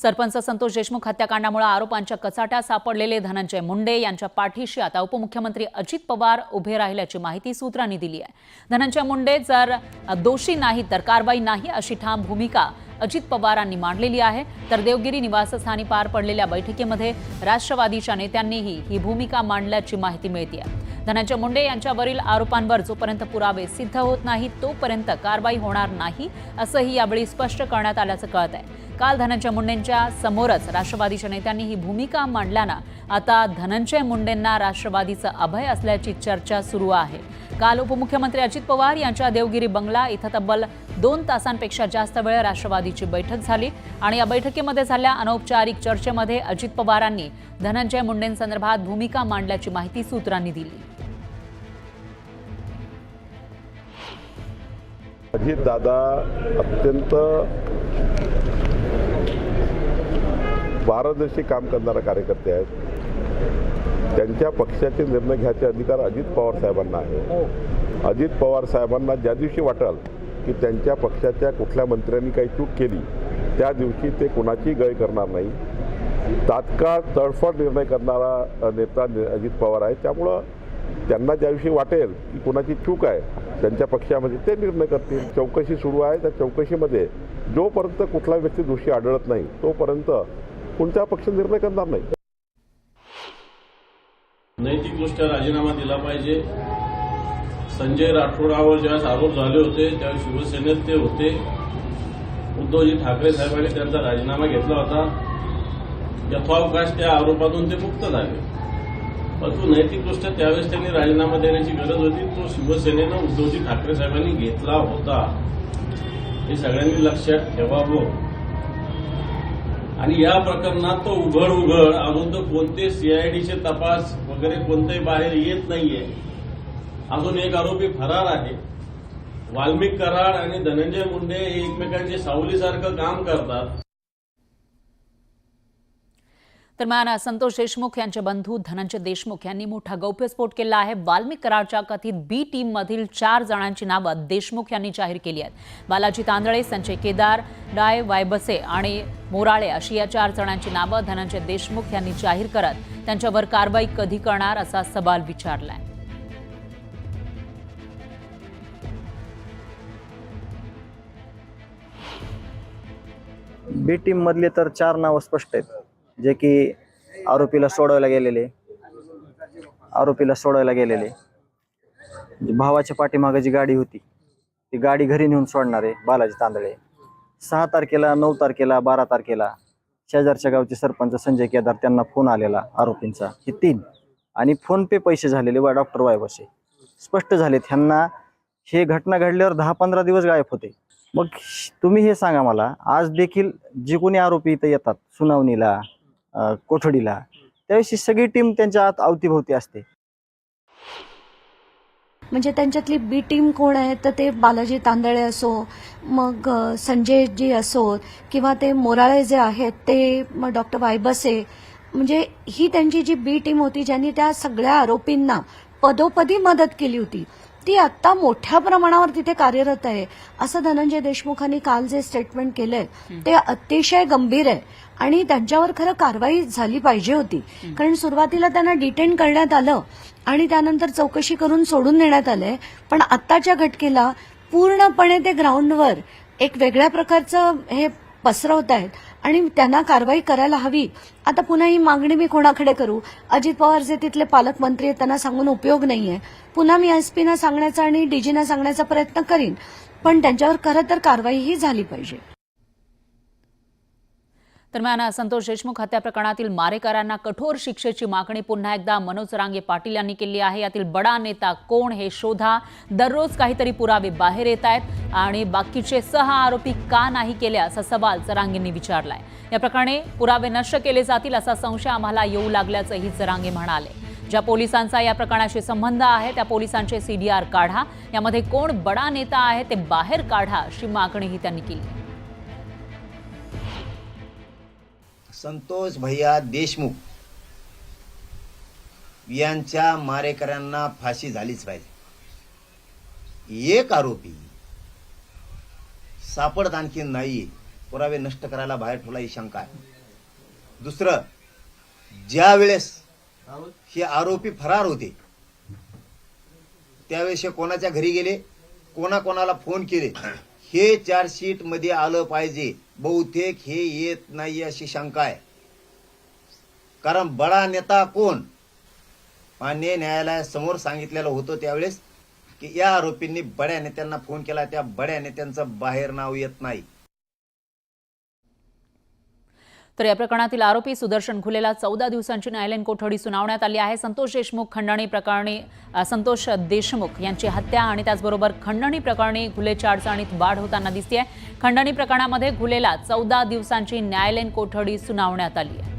सरपंच संतोष देशमुख हत्याकांडामुळे आरोपांच्या कचाट्या सापडलेले धनंजय मुंडे यांच्या पाठीशी आता उपमुख्यमंत्री अजित पवार उभे राहिल्याची माहिती सूत्रांनी दिली आहे. धनंजय मुंडे जर दोषी नाही तर कारवाई नाही अशी ठाम भूमिका अजित पवारांनी मांडलेली आहे तर देवगिरी निवासस्थानी पार पडलेल्या बैठकीमध्ये राष्ट्रवादीच्या नेत्यांनीही ही भूमिका मांडल्याची माहिती मिळते धनंजय मुंडे यांच्यावरील आरोपांवर जोपर्यंत पुरावे सिद्ध होत नाही तोपर्यंत कारवाई होणार नाही असंही यावेळी स्पष्ट करण्यात आल्याचं कळत आहे काल धनंजय मुंडेंच्या समोरच राष्ट्रवादीच्या नेत्यांनी ही भूमिका मांडल्यानं आता धनंजय मुंडेंना राष्ट्रवादीचं अभय असल्याची चर्चा सुरू आहे. काल उपमुख्यमंत्री अजित पवार यांच्या देवगिरी बंगला इथं तब्बल दोन तासांपेक्षा जास्त वेळ राष्ट्रवादीची बैठक झाली आणि या बैठकीमध्ये झाल्या अनौपचारिक चर्चेमध्ये अजित पवारांनी धनंजय मुंडेंसंदर्भात भूमिका मांडल्याची माहिती सूत्रांनी दिली. अजित दादा अत्यंत पारदर्शी काम करणारा कार्यकर्ते आहेत. त्यांच्या पक्षाचे निर्णय घ्यायचे अधिकार अजित पवार साहेबांना आहे. अजित पवार साहेबांना ज्या दिवशी वाटेल की त्यांच्या पक्षाच्या कुठल्या मंत्र्यांनी काही चूक केली त्या दिवशी ते कुणाची गय करणार नाही. तात्काळ तडफड निर्णय करणारा नेता अजित पवार आहे. त्यामुळं त्यांना ज्या दिवशी वाटेल की कुणाची चूक आहे त्यांच्या पक्षामध्ये ते निर्णय करतील. चौकशी सुरू आहे. त्या चौकशीमध्ये जोपर्यंत कुठला व्यक्ती दोषी आढळत नाही तोपर्यंत कोणता पक्ष निर्णय करणार नाही? नैतिकदृष्ट्या राजीनामा दिला पाहिजे. संजय राठोडावर ज्यावेळेस आरोप झाले होते त्यावेळेस शिवसेनेत ते होते. उद्धवजी ठाकरे साहेबांनी त्यांचा राजीनामा घेतला होता. यथावकाश त्या आरोपातून ते मुक्त झाले. परंतु नैतिकदृष्ट्या त्यावेळेस त्यांनी राजीनामा देण्याची गरज होती. तो शिवसेनेनं उद्धवजी ठाकरे साहेबांनी घेतला होता. हे सगळ्यांनी लक्षात ठेवावं. आणि या प्रकरणात तो उघड उघड अजून तर कोणते सीआयडीचे तपास वगैरे कोणतेही बाहेर येत नाहीये. अजून एक आरोपी फरार आहे. वाल्मिक कराड आणि धनंजय मुंडे हे एकमेकांचे सावलीसारखं काम करतात. दरम्यान संतोष देशमुख यांचे बंधू धनंजय देशमुख यांनी मोठा गौप्यस्फोट केला आहे. वाल्मिक कराडच्या कथित बी टीम मधील चार जणांची नावं देशमुख यांनी जाहीर केली आहेत. बालाजी तांदळे संजय केदार डाय वायबसे आणि मोराळे अशी या चार जणांची नावं धनंजय देशमुख यांनी जाहीर करत त्यांच्यावर कारवाई कधी करणार असा सवाल विचारलाय. बी टीम मधले तर चार नावं स्पष्ट आहेत. जे की आरोपीला सोडवायला गेलेले. आरोपीला सोडवायला गेलेले. म्हणजे भावाच्या पाठीमागे जी गाडी होती ती गाडी घरी नेऊन सोडणारे बालाजी तांदळे. सहा तारखेला नऊ तारखेला बारा तारखेला शेजारच्या गावचे सरपंच संजय केदार त्यांना फोन आलेला आरोपींचा. हे तीन. आणि फोन पे पैसे झालेले वा डॉक्टर वायबसे स्पष्ट झालेत ह्यांना हे घटना घडल्यावर दहा पंधरा दिवस गायब होते. मग तुम्ही हे सांगा मला आज देखील जे कोणी आरोपी इथं येतात सुनावणीला कोठडीला. त्यावेळेस सगळी टीम त्यांच्या आत अवतीभोवती असते. म्हणजे त्यांच्यातली बी टीम कोण आहे? तर ते बालाजी तांदळे असो मग संजयजी असो किंवा ते मोराळे जे आहेत ते मग डॉक्टर वायबसे. म्हणजे ही त्यांची जी बी टीम होती ज्यांनी त्या सगळ्या आरोपींना पदोपदी मदत केली होती. ती आत्ता मोठ्या प्रमाणावर तिथे कार्यरत आहे. असं धनंजय देशमुखांनी काल जे स्टेटमेंट केलंय ते अतिशय गंभीर आहे आणि त्यांच्यावर खरं कारवाई झाली पाहिजे होती. कारण सुरुवातीला त्यांना डिटेन करण्यात आलं आणि त्यानंतर चौकशी करून सोडून देण्यात आलंय. पण आत्ताच्या घटकेला पूर्णपणे ते ग्राउंडवर एक वेगळ्या प्रकारचं हे पसरवत आहेत आणि त्यांना कारवाई करायला हवी. आता पुन्हा ही मागणी मी कोणाकडे करू? अजित पवार जे तिथले पालकमंत्री आहेत त्यांना सांगून उपयोग नाहीये. पुन्हा मी एसपीना सांगण्याचा आणि डीजीना सांगण्याचा प्रयत्न करीन. पण त्यांच्यावर खरं तर कारवाईही झाली पाहिजे. दरम्यान संतोष देशमुख हत्या प्रकरणातील मारेकरांना कठोर शिक्षेची मागणी पुन्हा एकदा मनोज रांगे पाटील यांनी केली आहे. यातील बडा नेता कोण हे शोधा. दररोज काहीतरी पुरावे बाहेर येत आहेत आणि बाकीचे सहा आरोपी का नाही केले असा सवाल चरांगेंनी विचारलाय. या प्रकरणी पुरावे नष्ट केले जातील असा संशय आम्हाला येऊ लागल्याचंही चरांगे म्हणाले. ज्या पोलिसांचा या प्रकरणाशी संबंध आहे त्या पोलिसांचे सीडीआर काढा. यामध्ये कोण बडा नेता आहे ते बाहेर काढा अशी मागणीही त्यांनी केली. संतोष भैया देशमुख यांच्या मारेकऱ्यांना फाशी झालीच पाहिजे. एक आरोपी सापडत आणखी नाही. पुरावे नष्ट करायला बाहेर ठेवला ही शंका आहे. दुसरं ज्या वेळेस हे आरोपी फरार होते त्यावेळेस हे कोणाच्या घरी गेले? कोणाकोणाला फोन केले? हे चार्जशीटमध्ये आलं पाहिजे. बहुतेक हे येत नाही अशी शंका आहे. कारण बडा नेता कोण? मान्य न्यायालयासमोर सांगितलेलं होतं त्यावेळेस की या आरोपींनी बड्या नेत्यांना फोन केला. त्या बड्या नेत्यांचं बाहेर नाव येत नाही. तर या प्रकरणातील आरोपी सुदर्शन खुलेला चौदा दिवसांची न्यायालयीन कोठडी सुनावण्यात आली आहे. संतोष देशमुख खंडणी प्रकरणी संतोष देशमुख यांची हत्या आणि त्याचबरोबर खंडणी प्रकरणी घुलेच्या अडचणीत वाढ होताना दिसते खंडणी प्रकरणामध्ये घुलेला चौदा दिवसांची न्यायालयीन कोठडी सुनावण्यात आली आहे.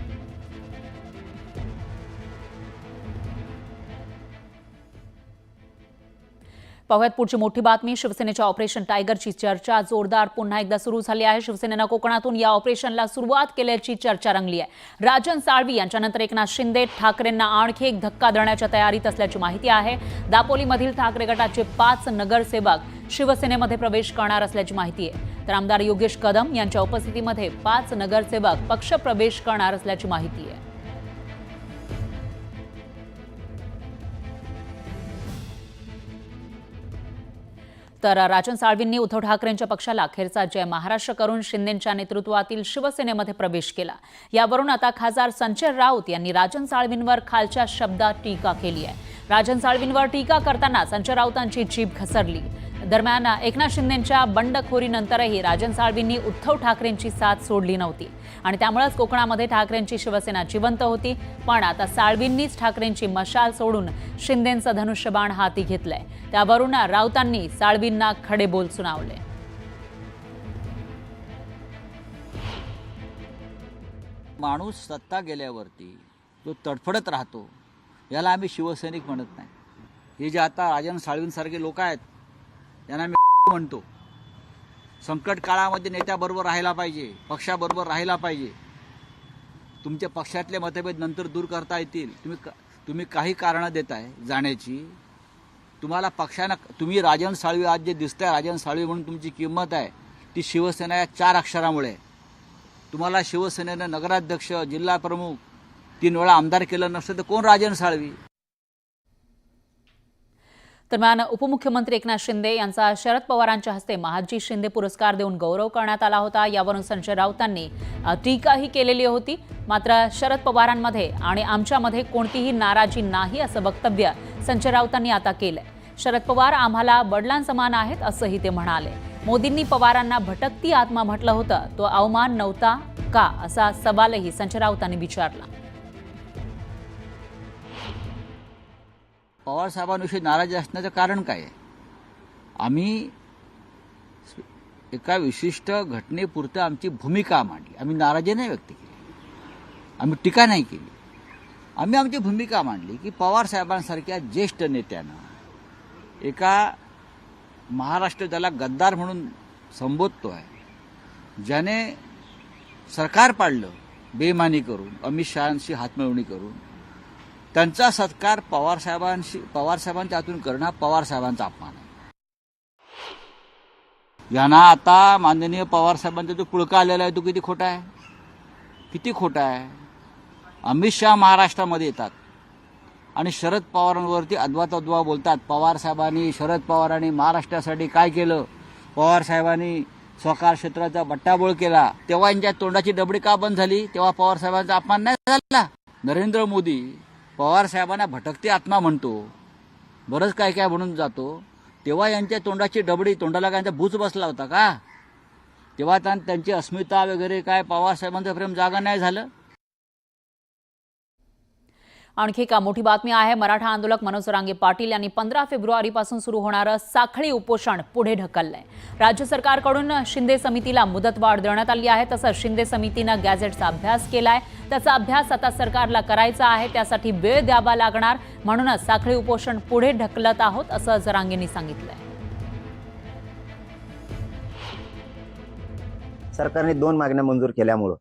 पाहूयात. पुढची मोठी बातमी शिवसेनेच्या ऑपरेशन टायगरची चर्चा. जोरदार पुन्हा एकदा सुरू झाली आहे. शिवसेनेनं कोकणातून या ऑपरेशनला सुरुवात केल्याची चर्चा रंगली आहे. राजन साळवी यांच्यानंतर एकनाथ शिंदे ठाकरेंना आणखी एक धक्का देण्याच्या तयारीत असल्याची माहिती आहे. दापोलीमधील ठाकरे गटाचे पाच नगरसेवक शिवसेनेमध्ये प्रवेश करणार असल्याची माहिती आहे. तर आमदार योगेश कदम यांच्या उपस्थितीमध्ये पाच नगरसेवक पक्षप्रवेश करणार असल्याची माहिती आहे. तर राजन साळवींनी उद्धव ठाकरेंच्या पक्षाला अखेरचा जय महाराष्ट्र करून शिंदेंच्या नेतृत्वातील शिवसेनेमध्ये प्रवेश केला. यावरून आता खासदार संजय राऊत यांनी राजन साळवींवर खालच्या शब्दात टीका केली आहे. राजन साळवींवर टीका करताना संजय राऊतांची जीभ घसरली. दरम्यान एकनाथ शिंदेंच्या बंडखोरीनंतरही राजन साळवींनी उद्धव ठाकरेंची साथ सोडली नव्हती. आणि त्यामुळेच कोकणामध्ये ठाकरेंची शिवसेना जिवंत होती. पण आता साळवींनीच ठाकरेंची मशाल सोडून शिंदेंचं धनुष्यबाण हाती घेतलंय. त्यावरून राऊतांनी साळवींना खडे बोल सुनावले. माणूस सत्ता गेल्यावरती जो तडफडत राहतो याला आम्ही शिवसैनिक म्हणत नाही. हे जे आता राजन साळवींसारखे लोक आहेत यांना मी म्हणतो. संकट काळामध्ये नेत्याबरोबर राहायला पाहिजे पक्षाबरोबर राहायला पाहिजे. तुमच्या पक्षातले मतभेद नंतर दूर करता येतील. तुम्ही का तुम्ही काही कारणं देताय जाण्याची. तुम्हाला पक्षानं तुम्ही राजन साळवी आज जे दिसताय राजन साळवी म्हणून तुमची किंमत आहे ती शिवसेना या चार अक्षरामुळे. तुम्हाला शिवसेनेनं नगराध्यक्ष जिल्हा प्रमुख तीन वेळा आमदार केलं नसतं तर कोण राजन साळवी? दरम्यान उपमुख्यमंत्री एकनाथ शिंदे यांचा शरद पवारांच्या हस्ते महाजी शिंदे पुरस्कार देऊन गौरव करण्यात आला होता. यावरून संजय राऊतांनी टीकाही केलेली होती. मात्र शरद पवारांमध्ये आणि आमच्यामध्ये कोणतीही नाराजी नाही असं वक्तव्य संजय राऊतांनी आता केलंय. शरद पवार आम्हाला वडिलांसमान आहेत असंही ते म्हणाले. मोदींनी पवारांना भटकती आत्मा म्हटलं होतं. तो अवमान नव्हता का असा सवालही संजय राऊतांनी विचारला. पवार साहेबांविषयी नाराजी असण्याचं कारण काय? आहे आम्ही एका विशिष्ट घटनेपुरतं आमची भूमिका मांडली. आम्ही नाराजी नाही व्यक्त केली. आम्ही टीका नाही केली. आम्ही आमची भूमिका मांडली की पवार साहेबांसारख्या ज्येष्ठ नेत्यानं एका महाराष्ट्र ज्याला गद्दार म्हणून संबोधतो आहे ज्याने सरकार पाडलं बेमानी करून अमित शहाशी हातमिळवणी करून त्यांचा सत्कार पवार साहेबांशी पवार साहेबांच्या हातून करणं हा पवार साहेबांचा अपमान आहे. यांना आता माननीय पवार साहेबांचा जो पुळका आलेला आहे तो किती खोटा आहे? किती खोटा आहे? अमित शहा महाराष्ट्रामध्ये येतात. आणि शरद पवारांवरती अद्वा तद्वा बोलतात. पवार साहेबांनी शरद पवारांनी महाराष्ट्रासाठी काय केलं? पवार साहेबांनी स्वकार क्षेत्राचा बट्टाबोळ केला. तेव्हा यांच्या तोंडाची डबडी का बंद झाली? तेव्हा पवार साहेबांचा अपमान नाही झाला. नरेंद्र मोदी पवार साहेबांना भटकते आत्मा म्हणतो. बरंच काय काय म्हणून जातो. तेव्हा यांच्या तोंडाची डबडी तोंडाला काय त्यांचा बूच बसला होता का? तेव्हा त्यांची अस्मिता वगैरे काय पवार साहेबांचं प्रेम जागा नाही झालं? आणखी एका मोठी बातमी आहे मराठा आंदोलक मनोज रांगे पाटील यांनी पंधरा फेब्रुवारीपासून सुरू होणारं साखळी उपोषण पुढे ढकललंय. राज्य सरकारकडून शिंदे समितीला मुदतवाढ देण्यात आली आहे तसंच शिंदे समितीनं गॅझेटचा अभ्यास केलाय. त्याचा अभ्यास आता सरकारला करायचा आहे त्यासाठी वेळ द्यावा लागणार म्हणूनच साखळी उपोषण पुढे ढकलत आहोत असं जरांगेंनी सांगितलंय. सरकारने दोन मागण्या मंजूर केल्यामुळं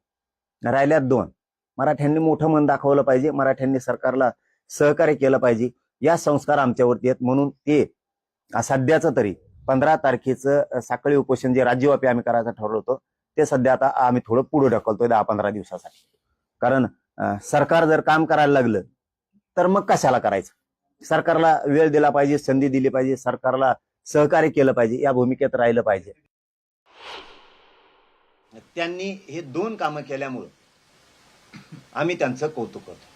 राहिल्यात दोन. मराठ्यांनी मोठं मन दाखवलं पाहिजे. मराठ्यांनी सरकारला सहकार्य केलं पाहिजे. या संस्कार आमच्यावरती आहेत. म्हणून ते सध्याचं तरी पंधरा तारखेचं साखळी उपोषण जे राज्यव्यापी आम्ही करायचं ठरवलं होतं ते सध्या आता आम्ही थोडं पुढे ढकलतोय दहा पंधरा दिवसासाठी. कारण सरकार जर काम करायला लागलं तर मग कशाला करायचं? सरकारला वेळ दिला पाहिजे संधी दिली पाहिजे सरकारला सहकार्य केलं पाहिजे या भूमिकेत राहिलं पाहिजे. त्यांनी हे दोन कामं केल्यामुळं आम्ही त्यांचं कौतुक करतो.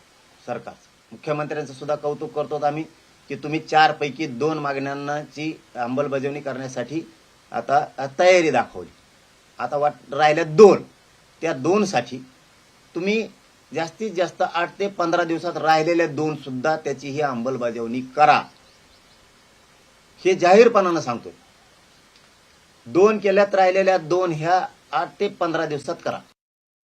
सरकारचं मुख्यमंत्र्यांचं सुद्धा कौतुक करतो आम्ही की तुम्ही चार पैकी दोन मागण्यांची अंमलबजावणी करण्यासाठी आता तयारी दाखवली. आता वाट राहिल्या दोन. त्या दोनसाठी तुम्ही जास्तीत जास्त आठ ते पंधरा दिवसात राहिलेल्या दोन सुद्धा त्याची ही अंमलबजावणी करा. हे जाहीरपणानं सांगतोय. दोन केल्यात राहिलेल्या दोन ह्या आठ ते पंधरा दिवसात करा.